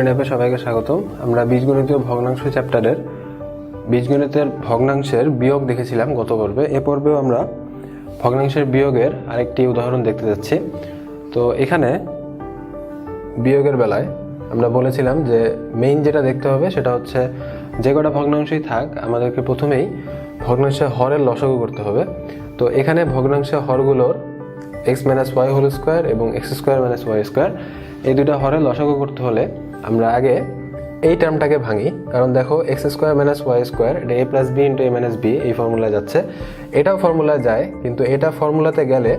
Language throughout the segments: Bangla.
ব্রেন অ্যাপে সবাইকে স্বাগতম। আমরা বীজগণিতীয় ভগ্নাংশ চ্যাপ্টারের বীজগণিতের ভগ্নাংশের বিয়োগ দেখেছিলাম গত পর্বে। এ পর্বেও আমরা ভগ্নাংশের বিয়োগের আরেকটি উদাহরণ দেখতে যাচ্ছি। তো এখানে বিয়োগের বেলায় আমরা বলেছিলাম যে মেইন যেটা দেখতে হবে সেটা হচ্ছে যে কটা ভগ্নাংশই থাক, আমাদেরকে প্রথমেই ভগ্নাংশে হরের লসাগু করতে হবে। তো এখানে ভগ্নাংশে হরগুলোর x minus y whole square এবং x square minus y square এই দুটো হরের লসাগু করতে হলে আমরা আগে এই টার্মটাকে ভাঙি। কারণ দেখো x square minus y square এটা a plus b into a minus b এই ফর্মুলা যাচ্ছে। এটাও ফর্মুলা যায়, কিন্তু এটা ফর্মুলাতে গেলে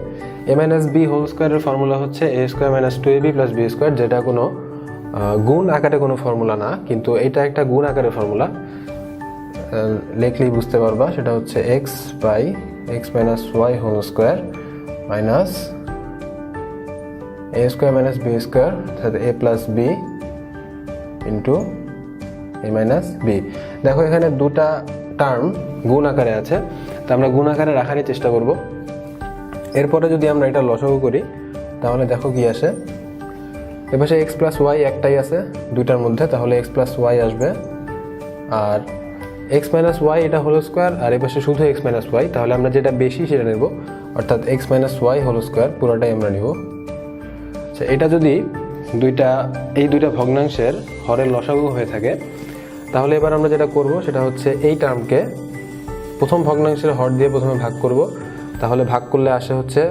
এ মাইনাস বি হোল স্কোয়ারের ফর্মুলা হচ্ছে a square minus two a b plus b square যেটা কোনো গুণ আকারে কোনো ফর্মুলা না, কিন্তু এটা একটা গুণ আকারের ফর্মুলা লেখলেই বুঝতে পারবা, সেটা হচ্ছে x by x minus y whole square minus a square minus b square অর্থাৎ a plus b into a minus b দেখো এখানে দুটা টার্ম গুণ আকারে আছে। তো আমরা গুণ আকারে রাখারই চেষ্টা করব। এরপরে যদি আমরা এটা লসাগু করি, তাহলে দেখো কি আসে। এপাশে এক্স প্লাস ওয়াই একটাই আছে দুইটার মধ্যে, তাহলে এক্স প্লাস ওয়াই আসবে। আর এক্স মাইনাস ওয়াই এটা হোল স্কোয়ার আর এপাশে শুধু এক্স মাইনাস ওয়াই তাহলে আমরা যেটা বেশি সেটা নেব। অর্থাৎ x minus y whole square পুরোটাই আমরা নেব। আচ্ছা এটা যদি দুইটা, এই দুইটা ভগ্নাংশের হরের লসাগু হয়ে থাকে। তাহলে এবার আমরা যেটা করব, সেটা হচ্ছে এই টার্মকে প্রথম ভগ্নাংশের হর দিয়ে প্রথমে ভাগ করব। তাহলে ভাগ করলে আসে হচ্ছে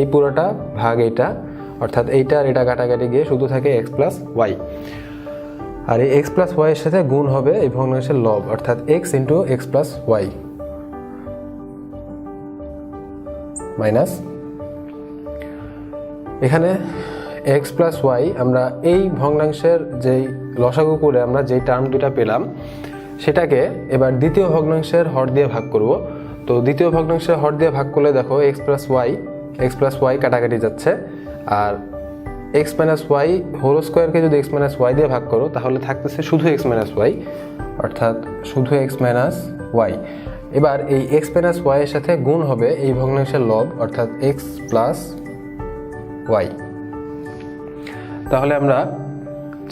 এই পুরোটা ভাগ এইটা, অর্থাৎ এইটা আর এটা কাটাকাটি গিয়ে শুধু থাকে এক্স প্লাস ওয়াই আর এই এক্স প্লাস ওয়াইয়ের সাথে গুণ হবে এই ভগ্নাংশের লব, অর্থাৎ x into x plus y minus. এখানে এক্স প্লাস ওয়াই আমরা এই ভগ্নাংশের যেই লসাগু করে আমরা যেই টার্ম দুটা পেলাম, সেটাকে এবার দ্বিতীয় ভগ্নাংশের হর দিয়ে ভাগ করব। তো দ্বিতীয় ভগ্নাংশের হর দিয়ে ভাগ করলে দেখো x plus y x plus y কাটাকাটি যাচ্ছে। আর এক্স মাইনাস ওয়াই হোল স্কোয়ারকে যদি এক্স মাইনাস ওয়াই দিয়ে ভাগ করো, তাহলে থাকতেছে শুধু এক্স মাইনাস ওয়াই অর্থাৎ শুধু এক্স মাইনাস ওয়াই এবার এই এক্স মাইনাস ওয়াইয়ের সাথে গুণ হবে এই ভগ্নাংশের লব অর্থাৎ এক্স প্লাস ওয়াই তাহলে আমরা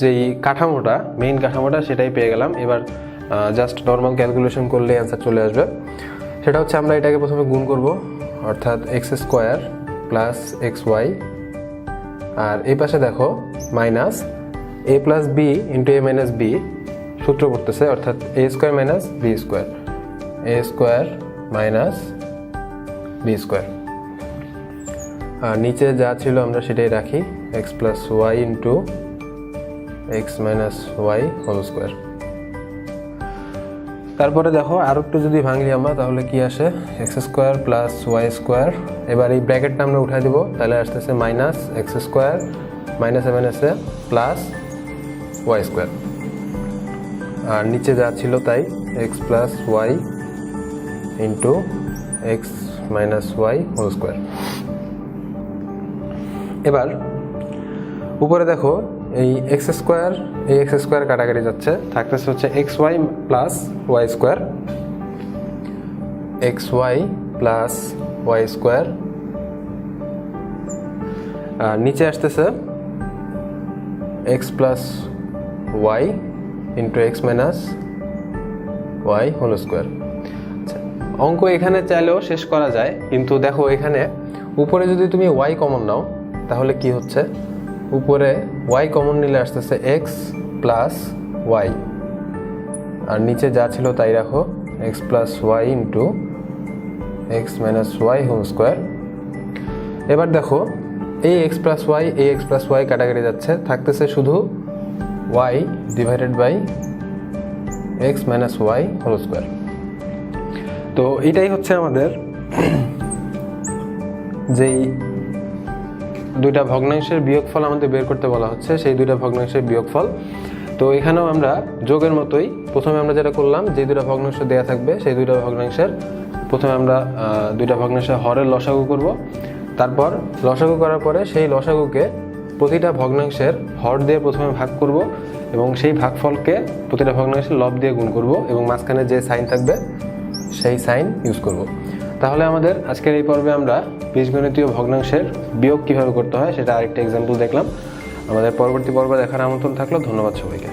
যেই কাঠামোটা মেইন কাঠামোটা সেটাই পেয়ে গেলাম। এবার জাস্ট নর্মাল ক্যালকুলেশন করলে অ্যান্সার চলে আসবে। সেটা হচ্ছে আমরা এটাকে প্রথমে গুণ করব, অর্থাৎ x square plus x y আর এই পাশে দেখো minus a plus b into a minus b সূত্র পড়তেছে, অর্থাৎ a square minus b square a square minus b square আর নিচে যা ছিল আমরা সেটাই রাখি x plus y into x minus y whole square তারপরে দেখো আর একটু যদি ভাঙলি আমরা, তাহলে কি আসে? X square plus y square এবার এই ব্র্যাকেটটা আমরা উঠাই দিব, তাহলে আসতেছে মাইনাস এক্স স্কোয়ার মাইনাস এ প্লাস ওয়াই স্কোয়ার আর নিচে যা ছিল তাই x plus y into x minus y whole square এবার, উপরে দেখো, এই এক্স স্কোয়ার এই এক্স স্কোয়ার কাটাকাটি যাচ্ছে, থাকতেছে হচ্ছে x y plus y square x y plus y square আর নিচে আসতেছে x plus y into x minus y whole square অঙ্ক এখানে চাইলেও শেষ করা যায়, কিন্তু দেখো এখানে, উপরে যদি তুমি ওয়াই কমন নাও তাহলে কি হচ্ছে? উপরে ওয়াই কমন নিলে আসতেছে এক্স প্লাস ওয়াই আর নিচে যা ছিল তাই রাখো x plus y into x minus y whole square এবার দেখো এই এক্স প্লাস ওয়াই এই এক্স প্লাস ওয়াই কাটাকাটি যাচ্ছে, থাকতেছে শুধু y divided by x minus y whole square তো এটাই হচ্ছে আমাদের যেই দুইটা ভগ্নাংশের বিয়োগফল আমাদের বের করতে বলা হচ্ছে, সেই দুইটা ভগ্নাংশের বিয়োগফল। তো এখানেও আমরা যোগের মতোই প্রথমে আমরা যেটা করলাম, যে দুইটা ভগ্নাংশ দেওয়া থাকবে, সেই দুইটা ভগ্নাংশের প্রথমে আমরা দুইটা ভগ্নাংশের হরের লসাগু করব। তারপর লসাগু করার পরে সেই লসাগুকে প্রতিটা ভগ্নাংশের হর দিয়ে প্রথমে ভাগ করব এবং সেই ভাগফলকে প্রতিটা ভগ্নাংশের লব দিয়ে গুণ করব এবং মাঝখানে যে সাইন থাকবে, সেই সাইন ইউজ করব। তাহলে আমাদের আজকের এই পর্বে আমরা বীজগণিতীয় ভগ্নাংশের বিয়োগ কীভাবে করতে হয় সেটা আরেকটা এক্সাম্পল দেখলাম। আমাদের পরবর্তী পর্ব দেখার আমন্ত্রণ থাকল, ধন্যবাদ সবাইকে।